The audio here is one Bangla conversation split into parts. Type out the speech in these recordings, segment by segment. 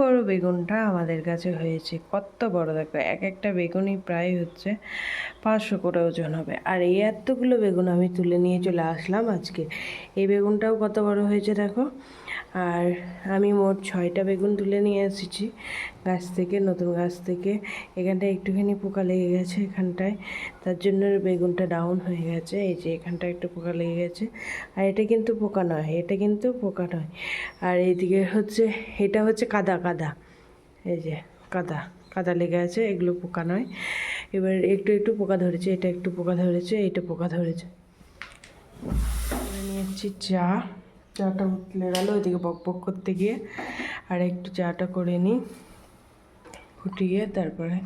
বড় বেগুনটা আমাদের কাছে হয়েছে, কত বড়। দেখো, এক একটা বেগুনই প্রায় হচ্ছে পাঁচশো করে ওজন হবে। আর এই এতগুলো বেগুন আমি তুলে নিয়ে চলে আসলাম আজকে। এই বেগুনটাও কত বড় হয়েছে দেখো। আর আমি মোট ছয়টা বেগুন তুলে নিয়ে এসেছি। গাছ থেকে, নতুন গাছ থেকে। এখানটায় একটুখানি পোকা লেগে গেছে এখানটায়। তার জন্য বেগুনটা ডাউন হয়ে গেছে। এই যে এখানটায় একটু পোকা লেগে গেছে। আর এটা কিন্তু পোকা নয়, এটা কিন্তু পোকা নয়। আর এইদিকে হচ্ছে, এটা হচ্ছে কাদা কাদা। এই যে কাদা কাদা লেগে আছে, এগুলো পোকা নয়। এবার একটু একটু পোকা ধরেছে, এটা একটু পোকা ধরেছে এটা পোকা ধরেছে। নিয়েছি চা। চাটা উতলে গেল, ওইদিকে বক বক করতে গিয়ে। আর একটু চাটা করে নিই, ফুটিয়ে তারপরে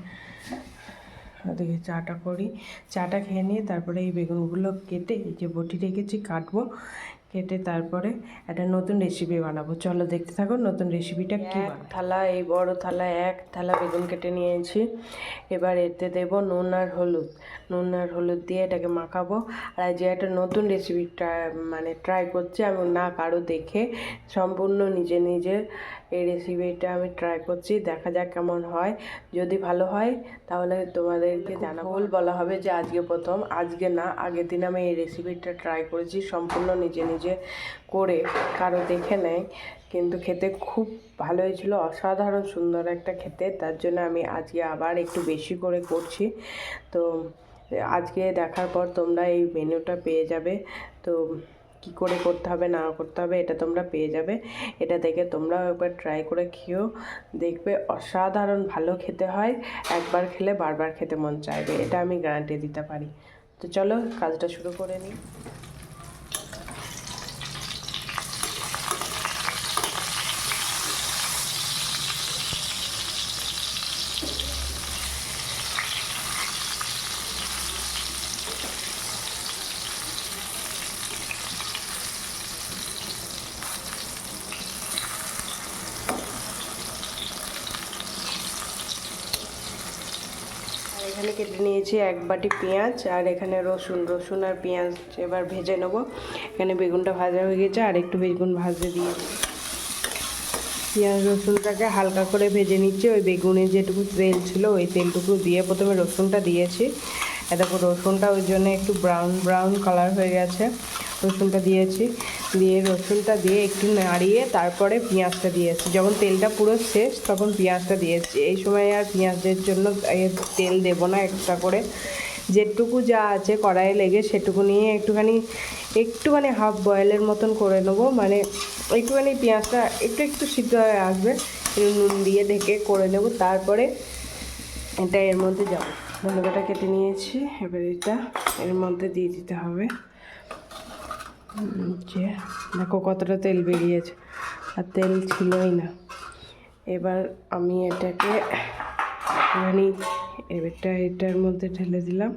ওদিকে চাটা করি। চাটা খেয়ে নিয়ে তারপরে এই বেগুনগুলো কেটে, এই যে বটি রেখেছি, কাটবো। কেটে তারপরে একটা নতুন রেসিপি বানাবো। চলো দেখতে থাকো নতুন রেসিপিটা কি এক থালা এই বড় থালা এক থালা বেগুন কেটে নিয়েছি। এবার এতে দেব নুন আর হলুদ। নুন আর হলুদ দিয়ে এটাকে মাখাবো। আর যে একটা নতুন রেসিপি ট্রাই মানে ট্রাই করছি আমি না কারও দেখে সম্পূর্ণ নিজে নিজে এই রেসিপিটা আমি ট্রাই করছি। দেখা যাক কেমন হয়। যদি ভালো হয় তাহলে তোমাদেরকে জানাব। ভুল বলা হবে যে আজকে প্রথম আজকে না আগের দিন আমি এই রেসিপিটা ট্রাই করেছি সম্পূর্ণ নিজে নিজে করে কারও দেখে নেয়। কিন্তু খেতে খুব ভালো হয়েছিল অসাধারণ সুন্দর একটা খেতে। তার জন্য আমি আজকে আবার একটু বেশি করে করছি। তো আজকে দেখার পর তোমরা এই মেনুটা পেয়ে যাবে। তো কি করে করতে হবে, না করতে হবে, এটা তোমরা পেয়ে যাবে। এটা দেখে তোমরাও একবার ট্রাই করে খেও দেখবে, অসাধারণ ভালো খেতে হয়। একবার খেলে বারবার খেতে মন চাইবে, এটা আমি গ্যারান্টি দিতে পারি। তো চলো, কাজটা শুরু করে নিই। এখানে কেটে নিয়েছি এক বাটি পেঁয়াজ আর এখানে রসুন রসুন আর পেঁয়াজ এবার ভেজে নেব। এখানে বেগুনটা ভাজা হয়ে গেছে আর একটু বেগুন ভাজতে দিয়েছি পেঁয়াজ, রসুনটাকে হালকা করে ভেজে নিচ্ছি। ওই বেগুনে যেটুকু তেল ছিল ওই তেলটুকু দিয়ে প্রথমে রসুনটা দিয়েছি। দেখো রসুনটা ওই জন্য একটু ব্রাউন ব্রাউন কালার হয়ে গেছে। রসুনটা দিয়েছি। দিয়ে রসুনটা দিয়ে একটু নাড়িয়ে তারপরে পেঁয়াজটা দিয়েছি। যখন তেলটা পুরো শেষ, তখন পেঁয়াজটা দিয়েছি। এই সময় আর পেঁয়াজের জন্য তেল দেবো না এক্সট্রা করে। যেটুকু যা আছে কড়াইয়ে লেগে সেটুকু নিয়ে একটুখানি একটুখানি হাফ বয়েলের মতন করে নেব। মানে একটুখানি পেঁয়াজটা একটু একটু সিদ্ধ হয়ে আসবে নুন দিয়ে ঢেকে করে নেব। তারপরে এটা এর মধ্যে যাব ধনেকাটা কেটে নিয়েছি। এবার এটা এর মধ্যে দিয়ে দিতে হবে। যে দেখো কতটা তেল বেরিয়েছে, আর তেল ছিলই না। এবার আমি এটাকে একটুখানি এবারটা এটার মধ্যে ঢেলে দিলাম।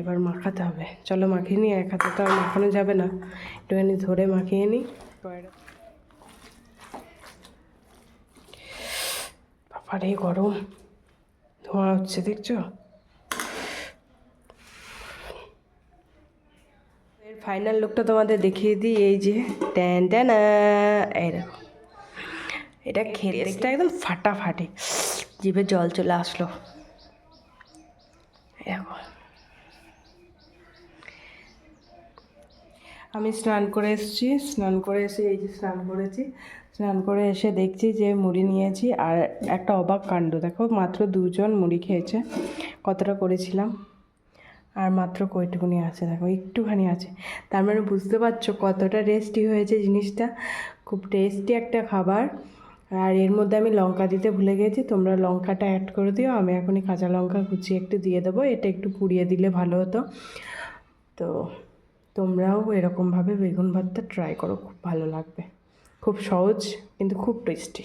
এবার মাখাতে হবে। চলো মাখিয়ে নিই, এক হাতে তো আর মাখানো যাবে না। একটুখানি ধরে মাখিয়ে নিই। বাবারে, গরম। ধোঁয়া হচ্ছে, দেখছ? ফাইনাল লুকটা তোমাদের দেখিয়ে দিই, এই যে, ট্যান ট্যান দেখো। এটা খেতে একদম ফাটাফাটি। জিভে জল চলে আসলো। দেখো। আমি স্নান করে এসেছি, স্নান করে এসে এই যে স্নান করেছি। স্নান করে এসে দেখছি যে মুড়ি নিয়েছি, আর একটা অবাক কাণ্ড। দেখো, মাত্র দুজন মুড়ি খেয়েছে। কতটা করেছিলাম? আর মাত্র কয়টুকুনি আছে, দেখো, একটুখানি আছে। তার মানে বুঝতে পারছ কতটা টেস্টি হয়েছে জিনিসটা? খুব টেস্টি একটা খাবার। আর এর মধ্যে আমি লঙ্কা দিতে ভুলে গেছি, তোমরা লঙ্কাটা অ্যাড করে দিও, আমি এখনই কাঁচা লঙ্কা কুচিয়ে একটু দিয়ে দেবো, এটা একটু পুড়িয়ে দিলে ভালো হতো। তো তোমরাও এরকমভাবে বেগুন ভর্তা ট্রাই করো, খুব ভালো লাগবে। খুব সহজ, কিন্তু খুব টেস্টি